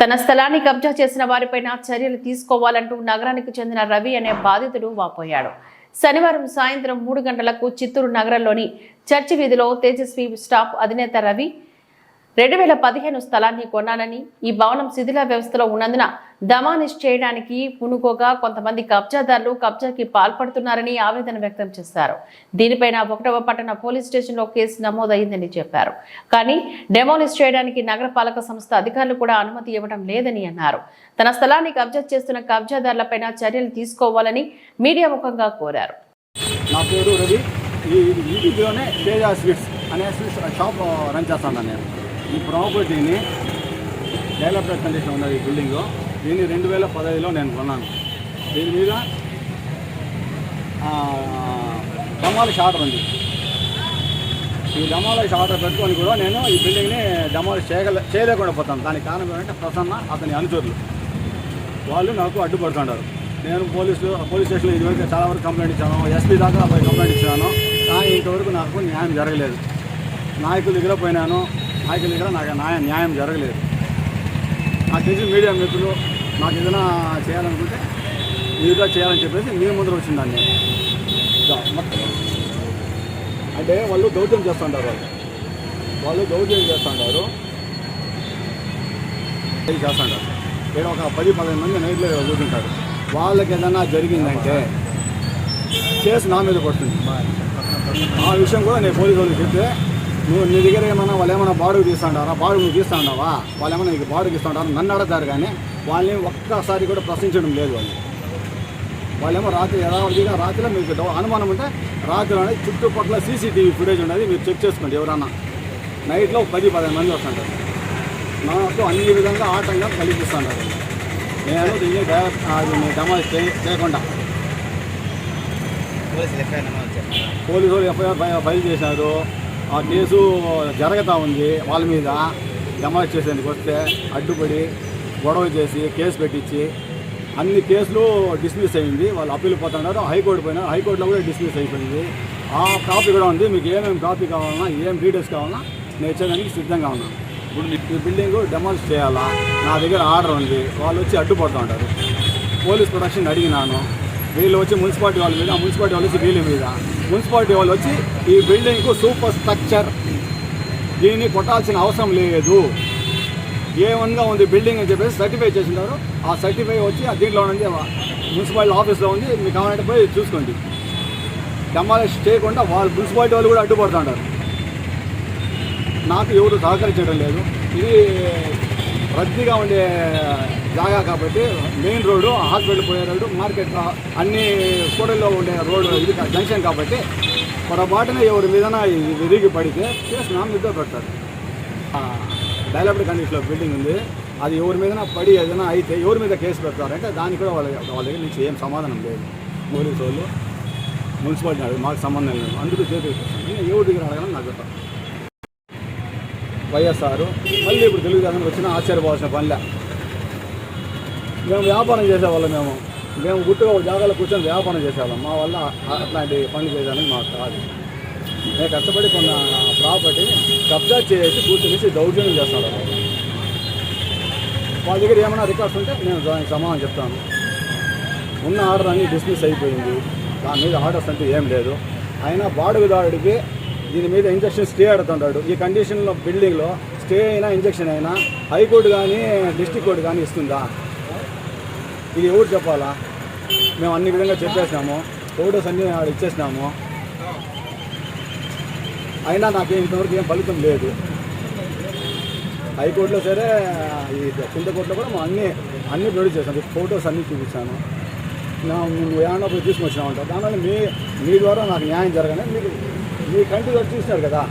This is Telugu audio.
తన స్థలాన్ని కబ్జా చేసిన వారిపైన చర్యలు తీసుకోవాలంటూ నగరానికి చెందిన రవి అనే బాధితుడు వాపోయాడు. శనివారం సాయంత్రం మూడు గంటలకు చిత్తూరు నగరంలోని చర్చి వీధిలో తేజస్వి స్టాఫ్ అధినేత రవి రెండు వేల పదిహేను స్థలాన్ని కొన్నానని ఈ భవనం శిథిల వ్యవస్థలో ఉన్నందున దమానిష్ చేయడానికి పునుకోగా కొంతమంది కబ్జాదారులు కబ్జాకి పాల్పడుతున్నారని ఆవేదన వ్యక్తం చేశారు. దీనిపైన ఒకటవ పట్టణ పోలీస్ స్టేషన్లో కేసు నమోదైందని చెప్పారు. కానీ డెమోలిష్ చేయడానికి నగరపాలక సంస్థ అధికారులు కూడా అనుమతి ఇవ్వడం లేదని అన్నారు. తన స్థలాన్ని కబ్జా చేస్తున్న కబ్జాదారులపైన చర్యలు తీసుకోవాలని మీడియా ముఖంగా కోరారు. నా పేరు రవి. ఈ తేజ స్వీట్స్ అనే స్వీట్స్ షాప్ రన్ చేస్తాను నేను. ఈ ప్రాపర్టీని డెవలప్డ్ కండిషన్ ఉన్నది ఈ బిల్డింగ్. దీన్ని రెండు వేల పదహైదులో నేను కొన్నాను. దీని మీద డమాలిష్ ఆర్డర్ ఉంది. ఈ డమాలిష్ ఆర్డర్ పెట్టుకొని కూడా నేను ఈ బిల్డింగ్ని డమాలిష్ చేయగల చేయలేకుండా పోతాను. దానికి కారణం ఏంటంటే ప్రసన్న అతని అనుచరులు. వాళ్ళు నాకు అడ్డుపడుతుంటారు. నేను పోలీసులు పోలీస్ స్టేషన్లో ఇదివరకు చాలా వరకు కంప్లైంట్ ఇచ్చాను. ఎస్పీ దాకా పోయి కంప్లైంట్ ఇచ్చాను. కానీ ఇంతవరకు నాకు న్యాయం జరగలేదు. నాయకుల దగ్గర పోయినాను నాయకుల దగ్గర నాకు న్యాయం న్యాయం జరగలేదు. నాకు తెలిసిన మీడియా మిత్రులు నాకు ఏదైనా చేయాలనుకుంటే మీరుగా చేయాలని చెప్పేసి మీ ముందర వచ్చిందాన్ని. అంటే వాళ్ళు దౌత్యం చేస్తుంటారు వాళ్ళు. వాళ్ళు దౌత్యం చేస్తుంటారు. చేస్తుంటారు? ఇక్కడ ఒక పది పదిహేను మంది నైట్లో కూర్చుంటారు. వాళ్ళకి ఏదైనా జరిగిందంటే కేసు నా మీద పడుతుంది. ఆ విషయం కూడా నేను పోలీసు వాళ్ళకి చెప్తే నువ్వు నీ దగ్గర ఏమైనా వాళ్ళు ఏమైనా బాడుగు తీస్తాడారా? బాడుగు నువ్వు తీస్తాడావా? వాళ్ళు ఏమైనా నీకు బాడుగు ఇస్తాడారా? నన్ను అడతారు కానీ వాళ్ళని ఒక్కసారి కూడా ప్రశ్నించడం లేదు వాళ్ళు. వాళ్ళేమో రాత్రి యథావధిగా రాత్రిలో మీకు అనుమానం ఉంటే రాత్రి అనేది చుట్టుపక్కల సీసీటీవీ ఫుటేజ్ ఉన్నది మీరు చెక్ చేసుకోండి ఎవరన్నా. నైట్లో పది పదిహేను మంది వస్తుంటారు. నాకు అన్ని విధంగా ఆటంగా కలిగిస్తుంటారు. నేను దీన్ని చేయ- చేయకుండా. పోలీసులు పోలీసు వాళ్ళు ఎఫ్ఐఆర్ ఫైల్ చేశారు. కేసు జరుగుతూ ఉంది. వాళ్ళ మీద డమాలిష్ చేసేందుకు వస్తే అడ్డుపడి గొడవ చేసి కేసు పెట్టించి అన్ని కేసులు డిస్మిస్ అయింది. వాళ్ళు అప్పీల్ పోతున్నారు. హైకోర్టు పోయినా హైకోర్టులో కూడా డిస్మిస్ అయిపోయింది. ఆ కాపీ కూడా ఉంది. మీకు ఏమేమి కాపీ కావాలన్నా ఏం డీటెయిల్స్ కావాలన్నా నేను ఇచ్చేదానికి సిద్ధంగా ఉన్నాను. ఇప్పుడు ఈ బిల్డింగ్ డెమాలిష్ చేయాలా? నా దగ్గర ఆర్డర్ ఉంది. వాళ్ళు వచ్చి అడ్డుపడుతూ ఉంటారు. పోలీస్ ప్రొటెక్షన్ అడిగినాను. వీళ్ళు వచ్చి మున్సిపాలిటీ వాళ్ళ మీద మున్సిపాలిటీ వాళ్ళు వచ్చి వీళ్ళ మీద. మున్సిపాలిటీ వాళ్ళు వచ్చి ఈ బిల్డింగ్కు సూపర్ స్ట్రక్చర్. దీన్ని కొట్టాల్సిన అవసరం లేదు. ఏ వన్గా ఉంది బిల్డింగ్ అని చెప్పేసి సర్టిఫై చేసినారు ఆ సర్టిఫై వచ్చి ఆ దీంట్లో ఉంది మున్సిపాలిటీ ఆఫీస్లో ఉంది. మీకు కావాలంటే పోయి చూసుకోండి. డెమాలిష్ చేయకుండా వాళ్ళు మున్సిపాలిటీ వాళ్ళు కూడా అడ్డుపడుతుంటారు. నాకు ఎవరు సహకరించడం లేదు. ఇది రద్దీగా ఉండే జాగా కాబట్టి మెయిన్ రోడ్డు హాస్పిటల్ పోయే రోడ్డు మార్కెట్ అన్ని కూడల్లో ఉండే రోడ్డు ఇది జంక్షన్ కాబట్టి పొరపాటున ఎవరి మీదన విరిగి పడితే కేసు నా మీద పెడతారు డెవలప్డ్ కండిషన్లో బిల్డింగ్ ఉంది. అది ఎవరి మీద పడి ఏదైనా అయితే ఎవరి మీద కేసు పెడతారంటే దానికి కూడా వాళ్ళ వాళ్ళ దగ్గర నుంచి ఏం సమాధానం లేదు. పోలీసు వాళ్ళు మున్సిపాలిటీ అడిగి మాకు సంబంధం లేదు. అందుకు చేతి ఎవరి దగ్గర అడగాలని నాకు చెప్పారు వైఎస్ఆర్ మళ్ళీ ఇప్పుడు తెలుగుదేశం వచ్చినా ఆశ్చర్యపోవాల్సిన పనిలే. మేము వ్యాపారం చేసేవాళ్ళం మేము. మేము గుట్టుగా ఒక జాగాలో కూర్చొని వ్యాపారం చేసేవాళ్ళం. మా వల్ల అట్లాంటి పనులు చేయడానికి మాకు కాదు. నేను కష్టపడి కొన్న ప్రాపర్టీని కబ్జా చేసి కూర్చొని దౌర్జన్యం చేస్తాను వాళ్ళ దగ్గర ఏమైనా రికార్డ్స్ ఉంటే నేను దానికి సమాధానం చెప్తాను. ఉన్న ఆర్డర్ అన్ని డిస్మిస్ అయిపోయింది. దాని మీద ఆర్డర్స్ అంటూ ఏం లేదు. అయినా బాడుగుదారుడికి దీని మీద ఇంజక్షన్ స్టే ఆడుతుంటాడు. ఈ కండిషన్లో బిల్డింగ్లో స్టే అయినా ఇంజక్షన్ అయినా హైకోర్టు కానీ డిస్టిక్ కోర్టు కానీ ఇస్తుందా? ఇది ఎవరు చెప్పాలా? మేము అన్ని విధంగా చెప్పేసినాము ఫోటోస్ అన్నీ ఇచ్చేసినాము. అయినా నాకు ఇంతవరకు ఏం ఫలితం లేదు. హైకోర్టులో సరే ఈ కింద కోర్టులో కూడా మేము అన్నీ అన్నీ ప్రొడ్యూస్ చేశాను ఫోటోస్ అన్నీ చూపించాను. నా నువ్వు ఏమన్నా పోయి తీసుకొచ్చినావు అంటావు దానివల్ల మీ మీ ద్వారా నాకు న్యాయం జరగనే మీకు మీ కంటి చూసినారు కదా.